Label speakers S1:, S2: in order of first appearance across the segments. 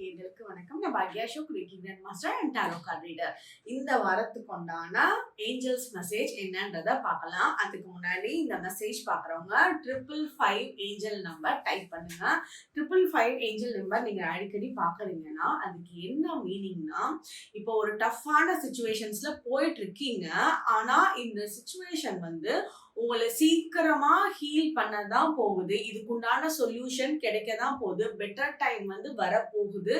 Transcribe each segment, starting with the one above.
S1: நேர்களுக்கு வணக்கம். நான் Bhagya Ashok grand master and tarot card reader இந்த வாரத்துக்கு உண்டான ஏஞ்சல்ஸ் மெசேஜ் என்னன்றத பார்க்கலாம். அதுக்கு முன்னாடி இந்த மெசேஜ் பார்க்குறவங்க triple five angel number type பண்ணுங்க. ட்ரிபிள் ஃபைவ் ஏஞ்சல் நம்பர் நீங்கள் அடிக்கடி பார்க்குறீங்கன்னா அதுக்கு என்ன மீனிங்னா இப்போ ஒரு டஃப்பான சுச்சுவேஷன்ஸில் போயிட்டு இருக்கீங்க. ஆனால் இந்த சுச்சுவேஷன் வந்து உங்களை சீக்கிரமா ஹீல் பண்ண தான் போகுது. இதுக்குண்டான சொல்யூஷன் கிடைக்க தான் போகுது. பெட்டர் டைம் வந்து வரப்போகுது.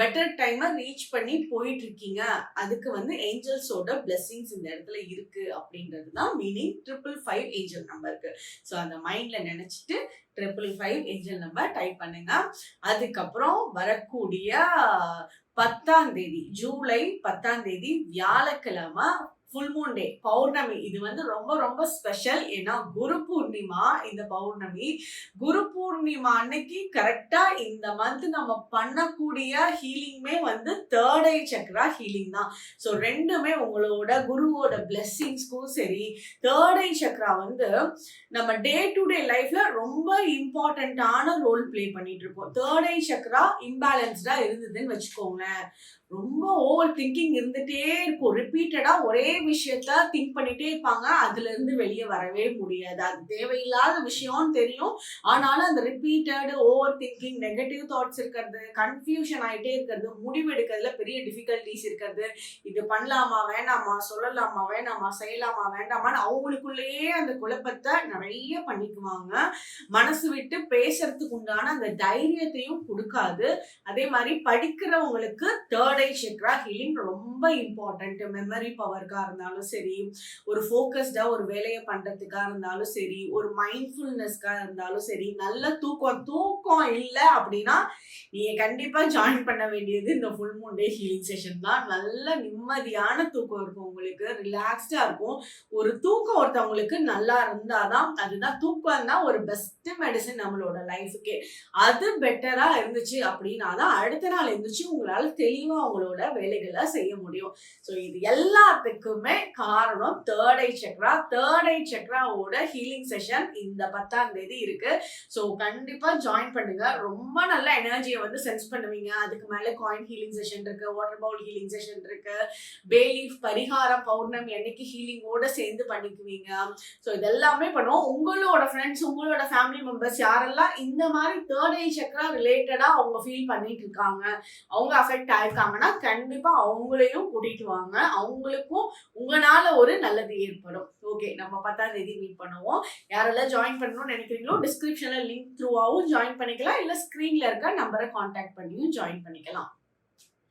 S1: பெட்டர் டைமை ரீச் பண்ணி போயிட்டு இருக்கீங்க அதுக்கு வந்து ஏஞ்சல்ஸோட பிளெஸ்ஸிங்ஸ் இந்த இடத்துல இருக்கு அப்படின்றது தான் மீனிங் ட்ரிபிள் ஃபைவ் ஏஞ்சல் நம்பருக்கு ஸோ அந்த மைண்ட்ல நினைச்சிட்டு triple five angel number type பண்ணுங்க. அதுக்கப்புறம் வரக்கூடிய பத்தாம் தேதி ஜூலை பத்தாம் தேதி வியாழக்கிழமை ஃபுல் மூன் டே பௌர்ணமி. இது வந்து ரொம்ப ரொம்ப ஸ்பெஷல் ஏன்னா குரு பூர்ணிமா இந்த பௌர்ணமி. குரு பூர்ணிமா அன்னைக்கு கரெக்டாக இந்த மந்த் நம்ம பண்ணக்கூடிய ஹீலிங்குமே வந்து தேர்ட் ஐ சக்ரா ஹீலிங் தான். ஸோ ரெண்டுமே உங்களோட குருவோட பிளெஸ்ஸிங்ஸ்க்கும் சரி தேர்ட் ஐ சக்ரா வந்து நம்ம டே டு டே லைஃப்ல ரொம்ப இம்பார்ட்டண்ட்டான ரோல் ப்ளே பண்ணிட்டு இருக்கோம். தேர்ட் ஐ சக்ரா இம்பேலன்ஸ்டாக இருந்ததுன்னு வச்சுக்கோங்களேன். ரொம்ப ஓவர் திங்கிங் இருந்துட்டே இருக்கும். ரிப்பீட்டடா ஒரே விஷயத்த திங்க் பண்ணிட்டே இருப்பாங்க. அதுல இருந்து வெளியே வரவே முடியாது. அது தேவையில்லாத விஷயம்னு தெரியும். ஆனாலும் அந்த repeated over thinking negative thoughts இருக்கிறது கன்ஃபியூஷன் ஆகிட்டே இருக்கிறது முடிவு எடுக்கிறதுல பெரிய டிஃபிகல்டிஸ் இருக்கிறது. இது பண்ணலாமா வேணாமா சொல்லலாமா வேணாமா செய்யலாமா வேண்டாமான்னு அவங்களுக்குள்ளேயே அந்த குழப்பத்தை நிறைய பண்ணிக்குவாங்க. மனசு விட்டு பேசுறதுக்கு உண்டான அந்த தைரியத்தையும் கொடுக்காது. அதே மாதிரி படிக்கிறவங்களுக்கு தேர்ட் ஐ சக்ரா ஹீலிங் ரொம்ப இம்பார்ட்டன்ட் மெமரி பவருக்கா இருந்தாலும் சரி ஒரு ஃபோக்கஸ்டா ஒரு வேலையை பண்றதுக்கா இருந்தாலும் சரி ஒரு மைண்ட்ஃபுல்னஸ்க்கா இருந்தாலும் சரி நல்ல தூக்கம் தூக்கம் இல்லை அப்படின்னா நீங்க கண்டிப்பா ஜாயின் பண்ண வேண்டியது இந்த full moon day healing session தான். நல்ல நிம்மதியான தூக்கம் இருக்கும் உங்களுக்கு ரிலாக்ஸ்டா இருக்கும். ஒரு தூக்கம் ஒருத்தவங்களுக்கு நல்லா இருந்தாதான் அதுதான் தூக்கம் தான் ஒரு பெஸ்ட் மெடிசன் நம்மளோட லைஃபுக்கே அது பெட்டரா இருந்துச்சு அப்படின்னா தான் அடுத்த நாள் இருந்துச்சு உங்களால தெளிவா அவங்களோட வேலைகளை செய்ய முடியும். ஸோ இது எல்லாத்துக்குமே காரணம் third eye chakra third eye சக்ராவோட healing session இந்த பத்தாம் தேதி இருக்கு. ஸோ கண்டிப்பா ஜாயின் பண்ணுங்க. ரொம்ப நல்ல எனர்ஜியை வந்து சென்ஸ் பண்ணுவீங்க. அதுக்கு மேல காயின் ஹீலிங் செஷன் இருக்கு வாட்டர் பவுல் ஹீலிங் செஷன் இருக்கு. பேலீஃப் பரிகாரம் பௌர்ணமி அன்னைக்கு ஹீலிங்கோட சேர்ந்து பண்ணிக்குவீங்க. ஸோ இதெல்லாமே பண்ணுவோம். உங்களோட ஃப்ரெண்ட்ஸ் உங்களோட ஃபேமிலி மெம்பர்ஸ் யாரெல்லாம் இந்த மாதிரி தேர்ட் ஐ சக்ரா ரிலேட்டடா அவங்க ஃபீல் பண்ணிட்டு இருக்காங்க அவங்க அஃபெக்ட் வந்தாங்கன்னா கண்டிப்பா அவங்களையும் கூட்டிட்டு வாங்க. அவங்களுக்கும் உங்களால ஒரு நல்லது ஏற்படும். ஓகே நம்ம பத்தாம் தேதி மீட் பண்ணுவோம். யாரெல்லாம் ஜாயின் பண்ணணும்னு நினைக்கிறீங்களோ டிஸ்கிரிப்ஷன்ல லிங்க் த்ரூவாகவும் ஜாயின் பண்ணிக்கலாம். இல்ல ஸ்கிரீன்ல இருக்க நம்பரை காண்டாக்ட் பண்ணியும் ஜாயின் பண்ணிக்கலாம்.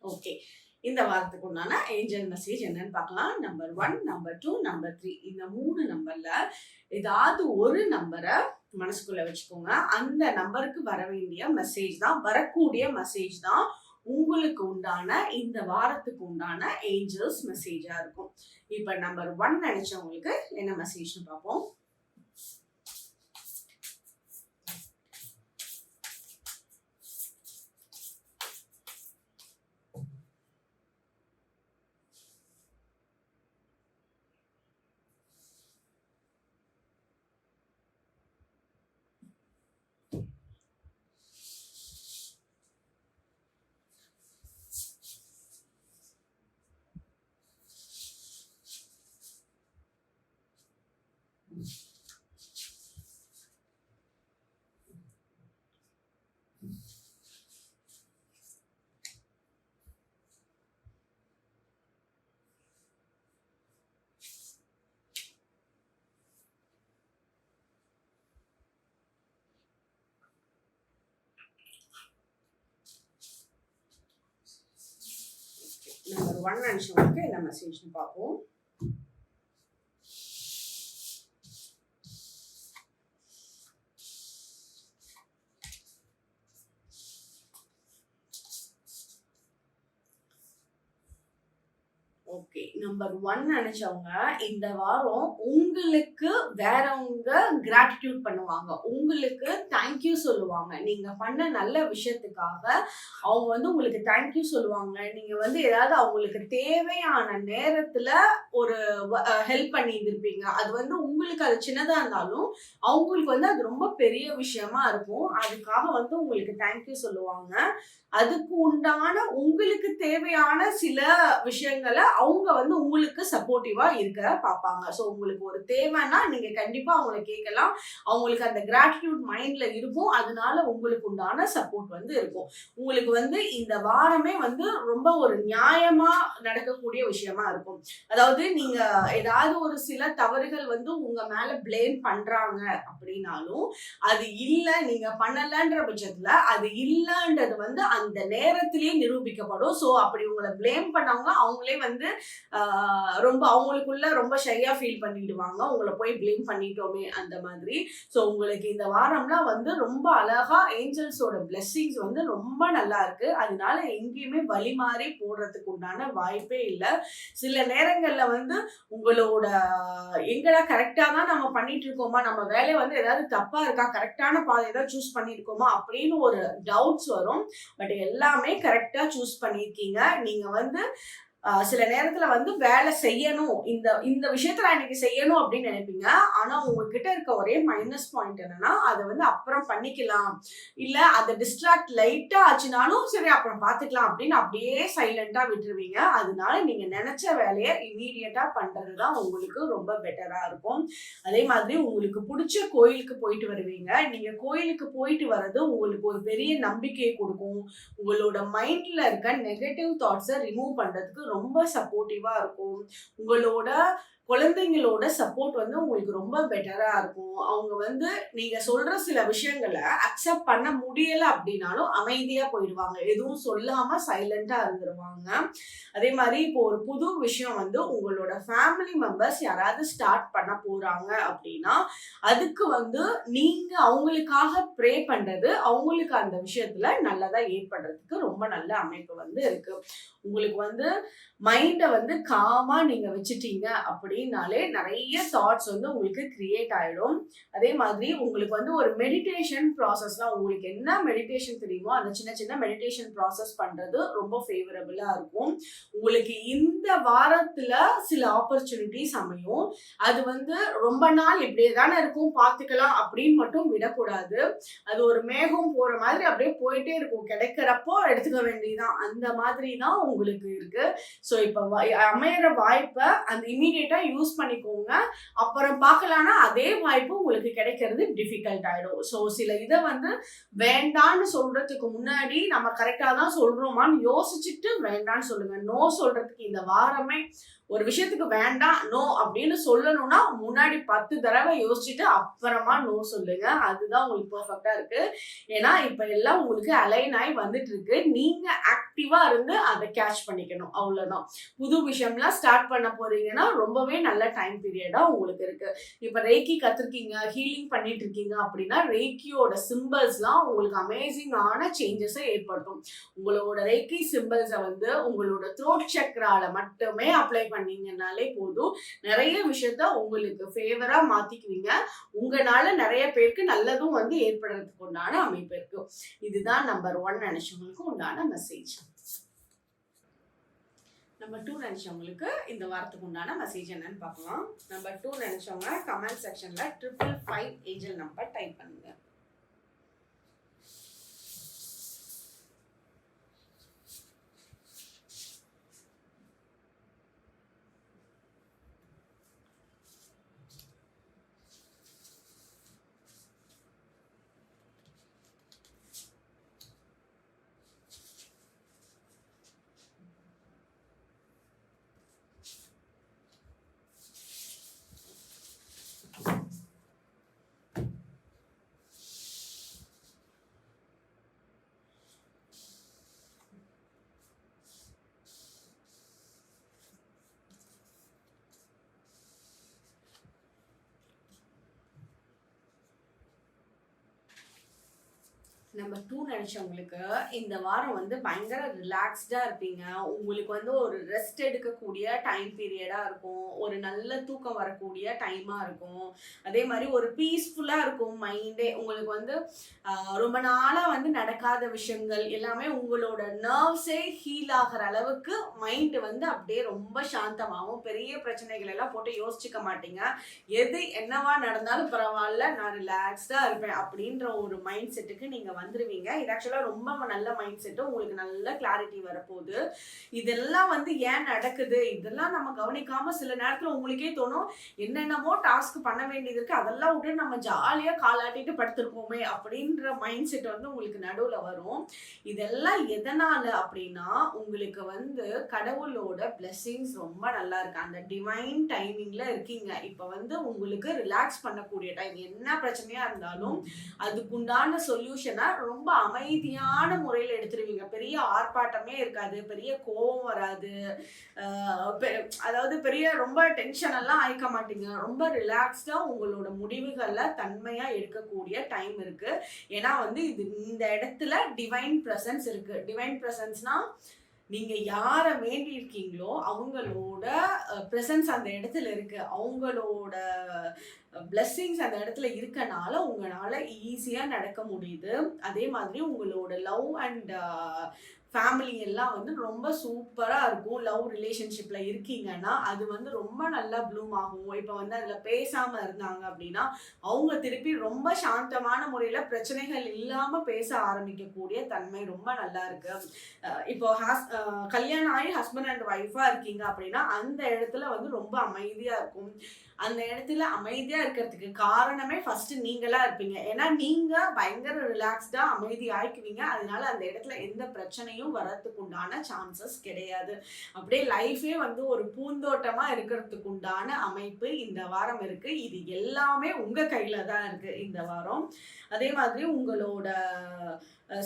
S1: ஓகே இந்த வாரத்துக்கு உண்டான ஏஞ்சல் மெசேஜ் என்னன்னு பார்க்கலாம். Number one number two number three இந்த மூணு நம்பர்ல ஏதாவது ஒரு நம்பரை மனசுக்குள்ள வச்சுக்கோங்க. அந்த நம்பருக்கு வர வேண்டிய மெசேஜ் தான் வரக்கூடிய மெசேஜ் தான் உங்களுக்கு உண்டான இந்த வாரத்துக்கு உண்டான ஏஞ்சல்ஸ் மெசேஜாக இருக்கும். இப்போ நம்பர் ஒன் நினச்சவங்களுக்கு என்ன மெசேஜ்னு பார்ப்போம். நம்பர் ஒன் நினைச்சவங்களுக்கு என்ன மெசேஜ்னு பார்ப்போம் ஓகே நம்பர் ஒன் நினைச்சவங்க இந்த வாரம் உங்களுக்கு வேறவங்க கிராட்டிடியூட் பண்ணுவாங்க. உங்களுக்கு தேங்க்யூ சொல்லுவாங்க. நீங்க பண்ண நல்ல விஷயத்துக்காக அவங்க வந்து உங்களுக்கு தேங்க்யூ சொல்லுவாங்க. நீங்க வந்து ஏதாவது அவங்களுக்கு தேவையான நேரத்துல ஒரு ஹெல்ப் பண்ணி அது வந்து உங்களுக்கு அது சின்னதா இருந்தாலும் அவங்களுக்கு வந்து அது ரொம்ப பெரிய விஷயமா இருக்கும். அதுக்காக வந்து உங்களுக்கு தேங்க்யூ சொல்லுவாங்க. அதுக்கு உண்டான உங்களுக்கு தேவையான சில விஷயங்களை அவங்க வந்து உங்களுக்கு சப்போர்ட்டிவா இருக்க பார்ப்பாங்க. ஸோ உங்களுக்கு ஒரு தேவைன்னா நீங்க கண்டிப்பா அவங்கள கேட்கலாம். அவங்களுக்கு அந்த கிராட்டிடியூட் மைண்ட்ல இருக்கும். அதனால உங்களுக்கு உண்டான சப்போர்ட் வந்து இருக்கும். உங்களுக்கு வந்து இந்த வாரமே வந்து ரொம்ப ஒரு நியாயமா நடக்கக்கூடிய விஷயமா இருக்கும். அதாவது நீங்க ஏதாவது ஒரு சில தவறுகள் வந்து உங்க மேல பிளேம் பண்றாங்க அப்படின்னாலும் அது இல்லை நீங்க பண்ணலன்ற பட்சத்துல அது இல்லைன்றது வந்து அந்த நேரத்திலேயே நிரூபிக்கப்படும். ஸோ அப்படி உங்களை பிளேம் பண்ணவங்க அவங்களே வந்து ரொம்ப அவங்களுக்குள்ள ரொம்ப ஷையாக ஃபீல் பண்ணிடுவாங்க. உங்களை போய் பிளேம் பண்ணிட்டோமே அந்த மாதிரி. ஸோ உங்களுக்கு இந்த வாரம்லாம் வந்து ரொம்ப அழகா ஏஞ்சல்ஸோட பிளெஸ்ஸிங்ஸ் வந்து ரொம்ப நல்லா இருக்கு. அதனால எங்கேயுமே வழி மாறி போடுறதுக்கு உண்டான வாய்ப்பே இல்லை. சில நேரங்களில் வந்து உங்களோட எங்கடா கரெக்டாக தான் நம்ம பண்ணிட்டு இருக்கோமா? நம்ம வேலையை வந்து ஏதாவது தப்பாக இருக்கா? கரெக்டான பாதை தான் சூஸ் பண்ணியிருக்கோமா? அப்படின்னு ஒரு டவுட்ஸ் வரும். பட் எல்லாமே கரெக்டாக சூஸ் பண்ணியிருக்கீங்க. நீங்கள் வந்து சில நேரத்துல வந்து வேலை செய்யணும். இந்த இந்த விஷயத்த நான் இன்னைக்கு செய்யணும் அப்படின்னு நினைப்பீங்க. ஆனா உங்ககிட்ட இருக்க ஒரே மைனஸ் பாயிண்ட் என்னன்னா அதை வந்து அப்புறம் பண்ணிக்கலாம். இல்ல அதை டிஸ்ட்ராக்ட் லைட்டா ஆச்சுனாலும் சரி அப்புறம் பாத்துக்கலாம் அப்படின்னு அப்படியே சைலண்டா விட்டுருவீங்க. அதனால நீங்க நினைச்ச வேலையை இமீடியட்டா பண்றதுதான் உங்களுக்கு ரொம்ப பெட்டரா இருக்கும். அதே மாதிரி உங்களுக்கு பிடிச்ச கோயிலுக்கு போயிட்டு வருவீங்க. நீங்க கோயிலுக்கு போயிட்டு வர்றது உங்களுக்கு ஒரு பெரிய நம்பிக்கையை கொடுக்கும். உங்களோட மைண்ட்ல இருக்க நெகட்டிவ் தாட்ஸை ரிமூவ் பண்றதுக்கு ரொம்ப சப்போர்ட்டிவாக இருக்கும். உங்களோட குழந்தைங்களோட சப்போர்ட் வந்து உங்களுக்கு ரொம்ப பெட்டராக இருக்கும். அவங்க வந்து நீங்கள் சொல்கிற சில விஷயங்களை அக்செப்ட் பண்ண முடியலை அப்படின்னாலும் அமைதியாக போயிடுவாங்க. எதுவும் சொல்லாமல் சைலண்ட்டாக இருந்துருவாங்க. அதே மாதிரி இப்போ ஒரு புது விஷயம் வந்து உங்களோட ஃபேமிலி மெம்பர்ஸ் யாராவது ஸ்டார்ட் பண்ண போகிறாங்க அப்படின்னா அதுக்கு வந்து நீங்கள் அவங்களுக்காக ப்ரே பண்ணுறது அவங்களுக்கு அந்த விஷயத்தில் நல்லதாக ஏற்படுறதுக்கு ரொம்ப நல்ல அமைப்பு வந்து இருக்குது உங்களுக்கு வந்து மைண்டை வந்து காமாக நீங்கள் வச்சுட்டீங்க அப்படின்னாலே நிறைய தாட்ஸ் வந்து உங்களுக்கு கிரியேட் ஆகிடும் அதே மாதிரி உங்களுக்கு வந்து ஒரு மெடிடேஷன் ப்ராசஸ்லாம் உங்களுக்கு என்ன மெடிடேஷன் தெரியுமோ அந்த சின்ன சின்ன மெடிடேஷன் ப்ராசஸ் பண்ணுறது ரொம்ப ஃபேவரபுளாக இருக்கும். உங்களுக்கு இந்த வாரத்தில் சில ஆப்பர்ச்சுனிட்டிஸ் அமையும். அது வந்து ரொம்ப நாள் இப்படியே தானே இருக்கும் பார்த்துக்கலாம் அப்படின்னு மட்டும் விடக்கூடாது. அது ஒரு மேகம் போகிற மாதிரி அப்படியே போயிட்டே இருக்கும். கிடைக்கிறப்போ எடுத்துக்க வேண்டியதுதான். அந்த மாதிரி தான் உங்களுக்கு இருக்கு. ஸோ இப்போ அமையிற வாய்ப்பை அந்த இமீடியட்டாக யூஸ் பண்ணிக்கோங்க. அப்புறம் பார்க்கலான்னா அதே வாய்ப்பு உங்களுக்கு கிடைக்கிறது டிஃபிகல்ட் ஆயிடும். ஸோ சில இதை வந்து வேண்டான்னு சொல்றதுக்கு முன்னாடி நம்ம கரெக்டாக தான் சொல்றோமான்னு யோசிச்சுட்டு வேண்டான்னு சொல்லுங்க. நோ சொல்றதுக்கு இந்த வாரமே ஒரு விஷயத்துக்கு வேண்டாம் நோ அப்படின்னு சொல்லணும்னா முன்னாடி பத்து தடவை யோசிச்சுட்டு அப்புறமா நோ சொல்லுங்க. அதுதான் உங்களுக்கு பர்ஃபெக்டா இருக்கு. ஏன்னா இப்ப எல்லாம் உங்களுக்கு அலைன் ஆகி வந்துட்டு இருக்கு நீங்க ஆக்டிவா இருந்து அதை கேட்ச் பண்ணிக்கணும். அவ்வளவுதான். புது விஷயம்லாம் ஸ்டார்ட் பண்ண போறீங்கன்னா ரொம்பவே நல்ல டைம் பீரியடா உங்களுக்கு இருக்கு. இப்ப ரேக்கி கத்துருக்கீங்க ஹீலிங் பண்ணிட்டு இருக்கீங்க அப்படின்னா ரேக்கியோட சிம்பிள்ஸ்லாம் உங்களுக்கு அமேசிங்கான சேஞ்சஸை ஏற்படுத்தும். உங்களோட ரேக்கி சிம்பிள்ஸை வந்து உங்களோட த்ரோட் சக்கரால மட்டுமே அப்ளை பண்ணீங்கன்னாலே போதும். நிறைய விஷயத்த உங்களுக்கு ஃபேவரா மாத்திக்குவீங்க. உங்களால நிறைய பேருக்கு நல்லதும் வந்து ஏற்படுறதுக்கு உண்டான அமைப்பு இருக்கு. இதுதான் நம்பர் ஒன் நினைச்சவங்களுக்கு உண்டான மெசேஜ் நம்பர் டூ நினைச்சவங்களுக்கு இந்த வாரத்துக்கு உண்டான மெசேஜ் என்னன்னு பார்க்கலாம். நம்பர் டூ நினைச்சவங்க கமெண்ட் செக்ஷன்ல triple five angel number type பண்ணுங்க. நம்பர் டூ நினச்சவங்களுக்கு இந்த வாரம் வந்து பயங்கர ரிலாக்ஸ்டாக இருப்பீங்க. உங்களுக்கு வந்து ஒரு ரெஸ்ட் எடுக்கக்கூடிய டைம் பீரியடாக இருக்கும். ஒரு நல்ல தூக்கம் வரக்கூடிய டைமாக இருக்கும். அதே மாதிரி ஒரு பீஸ்ஃபுல்லாக இருக்கும் மைண்டே உங்களுக்கு வந்து ரொம்ப நாளாக வந்து நடக்காத விஷயங்கள் எல்லாமே உங்களோட நர்வ்ஸே ஹீல் ஆகிற அளவுக்கு மைண்ட் வந்து அப்படியே ரொம்ப சாந்தமாகவும் பெரிய பிரச்சனைகள் எல்லாம் போட்டு யோசிச்சுக்க மாட்டீங்க. எது என்னவா நடந்தாலும் பரவாயில்ல நான் ரிலாக்ஸ்டாக இருப்பேன் அப்படின்ற ஒரு மைண்ட் செட்டுக்கு வந்து வந்துருவீங்க. இது ஆக்சுவலா ரொம்ப நல்ல மைண்ட் செட்டு உங்களுக்கு நல்ல கிளாரிட்டி வரப்போகுது. இதெல்லாம் வந்து ஏன் நடக்குது? இதெல்லாம் நம்ம கவனிக்காம சில நேரத்துல உங்களுக்கே தோணும் என்னென்னமோ டாஸ்க் பண்ண வேண்டியது இருக்கு. அதெல்லாம் விட்டு நம்ம ஜாலியா காலாட்டிட்டு படுத்திருப்போமே அப்படின்ற மைண்ட் செட் வந்து உங்களுக்கு நடுவுல வரும். இதெல்லாம் எதனால அப்படின்னா உங்களுக்கு வந்து கடவுளோட blessings ரொம்ப நல்லா இருக்கு. அந்த டிவைன் டைமிங்ல இருக்கீங்க. இப்ப வந்து உங்களுக்கு ரிலாக்ஸ் பண்ணக்கூடிய டைம் என்ன பிரச்சனையா இருந்தாலும் அதுக்குண்டான சொல்யூஷனை ரொம்ப அமைதியான முறையில் எடுத்துருவீங்க. பெரிய ஆர்ப்பாட்டமே இருக்காது. பெரிய கோபம் வராது. பெ- அதாவது பெரிய ரொம்ப டென்ஷன் எல்லாம் ஆயிக்க மாட்டீங்க. ரொம்ப ரிலாக்ஸ்டாக உங்களோட முடிவுகளில் தன்மையாக எடுக்கக்கூடிய டைம் இருக்குது ஏன்னா வந்து இது இந்த இடத்துல டிவைன் ப்ரெசன்ஸ் இருக்குது டிவைன் ப்ரெசன்ஸ்னால் நீங்கள் யாரை வேண்டி இருக்கீங்களோ அவங்களோட ப்ரெசன்ஸ் அந்த இடத்துல இருக்கு. அவங்களோட பிளெஸ்ஸிங்ஸ் அந்த இடத்துல இருக்கனால உங்களால் ஈஸியாக நடக்க முடியுது. அதே மாதிரி உங்களோட லவ் அண்ட் ஃபேமிலி எல்லாம் வந்து ரொம்ப சூப்பராக இருக்கும். லவ் ரிலேஷன்ஷிப்பில் இருக்கீங்கன்னா அது வந்து ரொம்ப நல்லா ப்ளூம் ஆகும். இப்போ வந்து அதில் பேசாமல் இருந்தாங்க அப்படின்னா அவங்க திருப்பி ரொம்ப சாந்தமான முறையில் பிரச்சனைகள் இல்லாமல் பேச ஆரம்பிக்கக்கூடிய தன்மை ரொம்ப நல்லா இருக்கு. இப்போ ஹாஸ் கல்யாணம் ஆகி ஹஸ்பண்ட் அண்ட் ஒய்ஃபாக இருக்கீங்க அப்படின்னா அந்த இடத்துல வந்து ரொம்ப அமைதியாக இருக்கும். அந்த இடத்துல அமைதியா இருக்கிறதுக்கு காரணமே ஃபர்ஸ்ட் நீங்களா இருப்பீங்க. ஏன்னா நீங்க பயங்கர ரிலாக்ஸ்டா அமைதி ஆயிக்குவீங்க. அதனால அந்த இடத்துல எந்த பிரச்சனையும் வர்றதுக்கு உண்டான சான்சஸ் கிடையாது. அப்படியே லைஃபே வந்து ஒரு பூந்தோட்டமா இருக்கிறதுக்கு உண்டான அமைப்பு இந்த வாரம் இருக்கு. இது எல்லாமே உங்க கையில தான் இருக்கு இந்த வாரம். அதே மாதிரி உங்களோட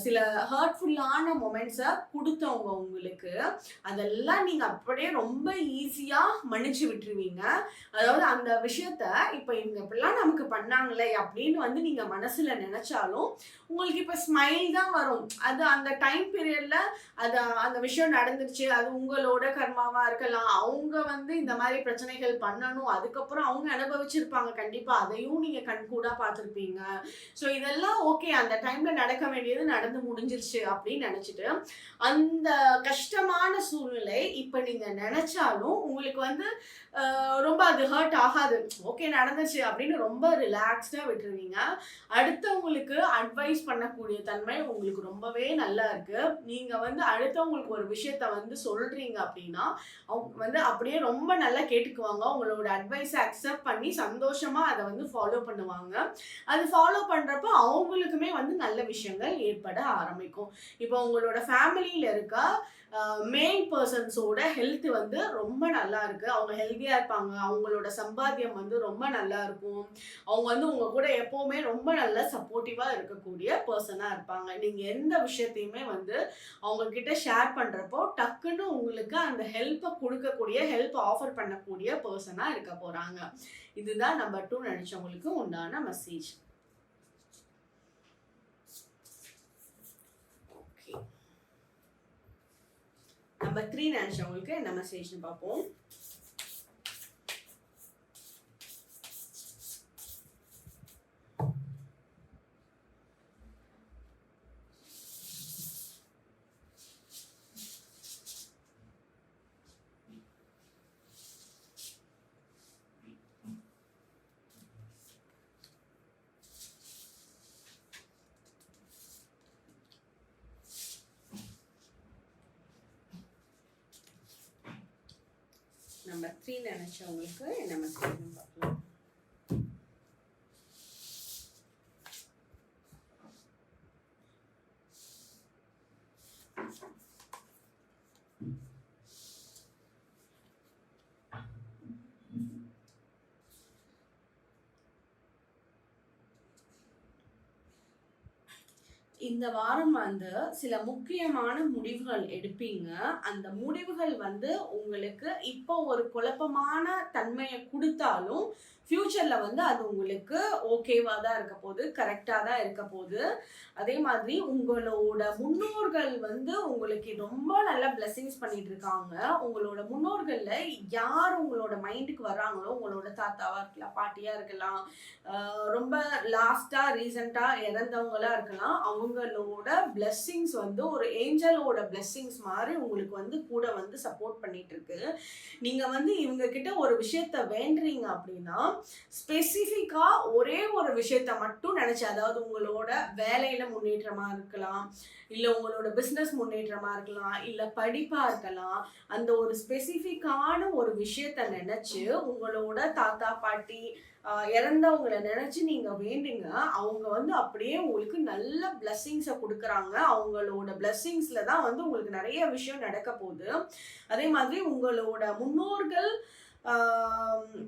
S1: சில ஹர்ட்ஃபுல்லான மொமெண்ட்ஸை கொடுத்தவங்க உங்களுக்கு அதெல்லாம் நீங்கள் அப்படியே ரொம்ப ஈஸியாக மன்னிச்சு விட்டுருவீங்க. அதாவது அந்த விஷயத்த இப்போ இவங்க இப்படிலாம் நமக்கு பண்ணாங்களே அப்படின்னு வந்து நீங்கள் மனசில் நினச்சாலும் உங்களுக்கு இப்போ ஸ்மைல் தான் வரும். அது அந்த டைம் பீரியடில் அது அந்த விஷயம் நடந்துருச்சு அது உங்களோட கர்மாவாக இருக்கலாம் அவங்க வந்து இந்த மாதிரி பிரச்சனைகள் பண்ணணும் அதுக்கப்புறம் அவங்க அனுபவிச்சிருப்பாங்க கண்டிப்பாக அதையும் நீங்கள் கண்கூடாக பார்த்துருப்பீங்க. ஸோ இதெல்லாம் ஓகே அந்த டைமில் நடக்க வேண்டியது நடந்து முடிஞ்சிருச்சு அப்படின்னு நினச்சிட்டு அந்த கஷ்டமான சூழ்நிலை இப்போ நீங்கள் நினச்சாலும் உங்களுக்கு வந்து ரொம்ப அது ஹர்ட் ஆகாது. ஓகே நடந்துச்சு அப்படின்னு ரொம்ப ரிலாக்ஸ்டாக விட்டுருவீங்க. அடுத்தவங்களுக்கு அட்வைஸ் பண்ணக்கூடிய தன்மை உங்களுக்கு ரொம்பவே நல்லா இருக்குது நீங்கள் வந்து அடுத்தவங்களுக்கு ஒரு விஷயத்த வந்து சொல்கிறீங்க அப்படின்னா அவங்க வந்து அப்படியே ரொம்ப நல்லா கேட்டுக்குவாங்க. உங்களோட அட்வைஸை அக்செப்ட் பண்ணி சந்தோஷமாக அதை வந்து ஃபாலோ பண்ணுவாங்க. அது ஃபாலோ பண்ணுறப்ப அவங்களுக்குமே வந்து நல்ல விஷயங்கள் வெளிப்பட ஆரம்பிக்கும். இப்போ உங்களோட ஃபேமிலியில் இருக்க மெயின் பர்சன்ஸோட ஹெல்த் வந்து ரொம்ப நல்லா இருக்கு. அவங்க ஹெல்த்தியாக இருப்பாங்க. அவங்களோட சம்பாத்தியம் வந்து ரொம்ப நல்லா இருக்கும். அவங்க வந்து உங்க கூட எப்பவுமே ரொம்ப நல்ல சப்போர்ட்டிவாக இருக்கக்கூடிய பர்சனாக இருப்பாங்க. நீங்கள் எந்த விஷயத்தையுமே வந்து அவங்க கிட்ட ஷேர் பண்ணுறப்போ டக்குன்னு உங்களுக்கு அந்த ஹெல்ப்பை கொடுக்கக்கூடிய ஹெல்ப் ஆஃபர் பண்ணக்கூடிய பர்சனாக இருக்க போகிறாங்க இதுதான் நம்பர் டூ நினச்சவங்களுக்கு உண்டான மெசேஜ் நம்பர் த்ரீ நினைச்சவங்களுக்கு என்ன மெசேஜ்னு பார்ப்போம். நம்பர் த்ரீ நினைச்சவங்களுக்கு என்ன மெசேஜ்னு பார்க்கலாம் இந்த வாரம் வந்து சில முக்கியமான முடிவுகள் எடுப்பீங்க. அந்த முடிவுகள் வந்து உங்களுக்கு இப்போ ஒரு குழப்பமான தன்மையை கொடுத்தாலும் ஃப்யூச்சரில் வந்து அது உங்களுக்கு ஓகேவாக தான் இருக்க போகுது கரெக்டாக தான் இருக்க போகுது. அதே மாதிரி உங்களோட முன்னோர்கள் வந்து உங்களுக்கு ரொம்ப நல்ல பிளெஸிங்ஸ் பண்ணிட்டு இருக்காங்க. உங்களோட முன்னோர்களில் யார் உங்களோட மைண்டுக்கு வர்றாங்களோ உங்களோட தாத்தாவாக இருக்கலாம் பாட்டியாக இருக்கலாம் ரொம்ப லாஸ்ட்டாக ரீசெண்டாக இறந்தவங்களா இருக்கலாம் அவங்களோட பிளெஸ்ஸிங்ஸ் வந்து ஒரு ஏஞ்சலோட பிளெஸ்ஸிங்ஸ் மாதிரி உங்களுக்கு வந்து கூட வந்து சப்போர்ட் பண்ணிட்டு இருக்கு. நீங்கள் வந்து இவங்க கிட்ட ஒரு விஷயத்த வேண்டுறீங்க அப்படின்னா ஸ்பெசிஃபிக்காக ஒரே ஒரு விஷயத்த மட்டும் நினச்சி அதாவது உங்களோட வேலையில் முன்னேற்றமாக இருக்கலாம் இல்லை உங்களோட பிஸ்னஸ் முன்னேற்றமாக இருக்கலாம் இல்லை படிப்பாக இருக்கலாம் அந்த ஒரு ஸ்பெசிஃபிக்கான ஒரு விஷயத்த நினச்சி உங்களோட தாத்தா பாட்டி இறந்தவங்களை நினச்சி நீங்கள் வேண்டுங்க. அவங்க வந்து அப்படியே உங்களுக்கு நல்ல பிளஸ்ஸிங்ஸை கொடுக்குறாங்க. அவங்களோட பிளஸ்ஸிங்ஸில் தான் வந்து உங்களுக்கு நிறைய விஷயம் நடக்க போகுது. அதே மாதிரி உங்களோட முன்னோர்கள்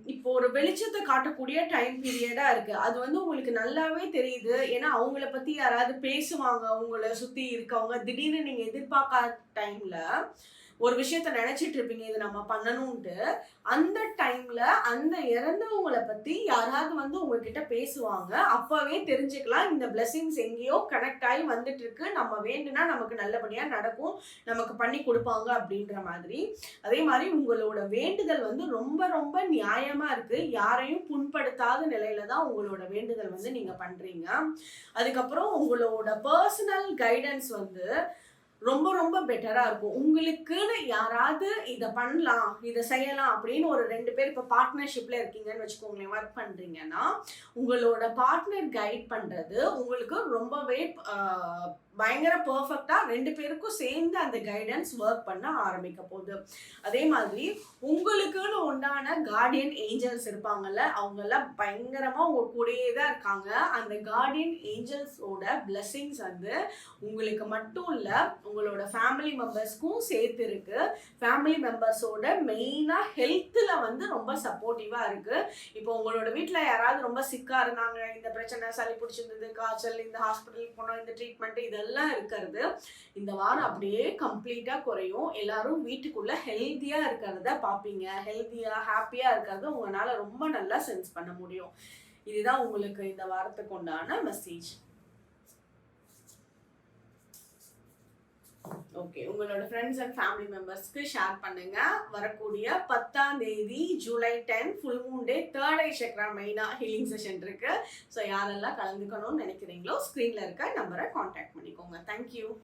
S1: இப்போ ஒரு வெளிச்சத்தை காட்டக்கூடிய டைம் பீரியடா இருக்கு. அது வந்து உங்களுக்கு நல்லாவே தெரியுது. ஏன்னா அவங்கள பத்தி யாராவது பேசுவாங்க உங்களை சுத்தி இருக்கவங்க. திடீர்னு நீங்க எதிர்பார்க்காத டைம்ல ஒரு விஷயத்த நினைச்சிட்டு இருப்பீங்க இது நம்ம பண்ணணும்ட்டு அந்த டைம்ல அந்த இறந்தவங்களை பத்தி யாராவது வந்து உங்ககிட்ட பேசுவாங்க அப்பவே தெரிஞ்சுக்கலாம். இந்த பிளெஸிங்ஸ் எங்கேயோ கனெக்ட் ஆகி வந்துட்டு இருக்கு. நம்ம வேண்டுனா நமக்கு நல்லபடியா நடக்கும். நமக்கு பண்ணி கொடுப்பாங்க அப்படின்ற மாதிரி. அதே மாதிரி உங்களோட வேண்டுதல் வந்து ரொம்ப ரொம்ப நியாயமா இருக்கு. யாரையும் புண்படுத்தாத நிலையில தான் உங்களோட வேண்டுதல் வந்து நீங்க பண்றீங்க. அதுக்கப்புறம் உங்களோட பர்சனல் கைடன்ஸ் வந்து ரொம்ப ரொம்ப பெட்டரா இருக்கும். உங்களுக்குன்னு யாராவது இதை பண்ணலாம் இதை செய்யலாம் அப்படின்னு ஒரு ரெண்டு பேர் இப்போ பார்ட்னர்ஷிப்ல இருக்கீங்கன்னு வச்சுக்கோங்களேன் ஒர்க் பண்றீங்கன்னா உங்களோட பார்ட்னர் கைட் பண்றது உங்களுக்கு ரொம்பவே பயங்கர பர்ஃபெக்டாக ரெண்டு பேருக்கும் சேர்ந்து அந்த கைடன்ஸ் ஒர்க் பண்ண ஆரம்பிக்க போகுது. அதே மாதிரி உங்களுக்குன்னு உண்டான கார்டியன் ஏஞ்சல்ஸ் இருப்பாங்கல்ல அவங்கெல்லாம் பயங்கரமாக உங்கள் உங்க கூடயே தான் இருக்காங்க. அந்த கார்டியன் ஏஞ்சல்ஸோட பிளெஸிங்ஸ் வந்து உங்களுக்கு மட்டும் இல்லை உங்களோட ஃபேமிலி மெம்பர்ஸ்க்கும் சேர்த்து இருக்கு. ஃபேமிலி மெம்பர்ஸோட மெயினாக ஹெல்த்தில் வந்து ரொம்ப சப்போர்ட்டிவாக இருக்கு. இப்போ உங்களோட வீட்டில் யாராவது ரொம்ப சிக்காக இருந்தாங்க இந்த பிரச்சனை சளி பிடிச்சிருந்தது காய்ச்சல் இந்த ஹாஸ்பிட்டலுக்கு போனோம் இந்த ட்ரீட்மெண்ட் இதெல்லாம் இருக்கிறது இந்த வாரம் அப்படியே கம்ப்ளீட்டாக குறையும். எல்லாரும் வீட்டுக்குள்ளே ஹெல்த்தியாக இருக்கிறத பார்ப்பீங்க. ஹெல்த்தியாக ஹாப்பியாக இருக்கிறத உங்களால் ரொம்ப நல்லா சென்ஸ் பண்ண முடியும். இதுதான் உங்களுக்கு இந்த வாரத்துக்கு உண்டான மெசேஜ் ஓகே உங்களோட ஃப்ரெண்ட்ஸ் அண்ட் ஃபேமிலி மெம்பர்ஸ்க்கு ஷேர் பண்ணுங்க. வரக்கூடிய பத்தாம் தேதி July ten full moon day third eye chakra மெயினாக ஹீலிங் செஷன் இருக்கு. ஸோ யாரெல்லாம் கலந்துக்கணும்னு நினைக்கிறீங்களோ ஸ்க்ரீனில் இருக்க நம்பரை காண்டாக்ட் பண்ணிக்கோங்க. தேங்க்யூ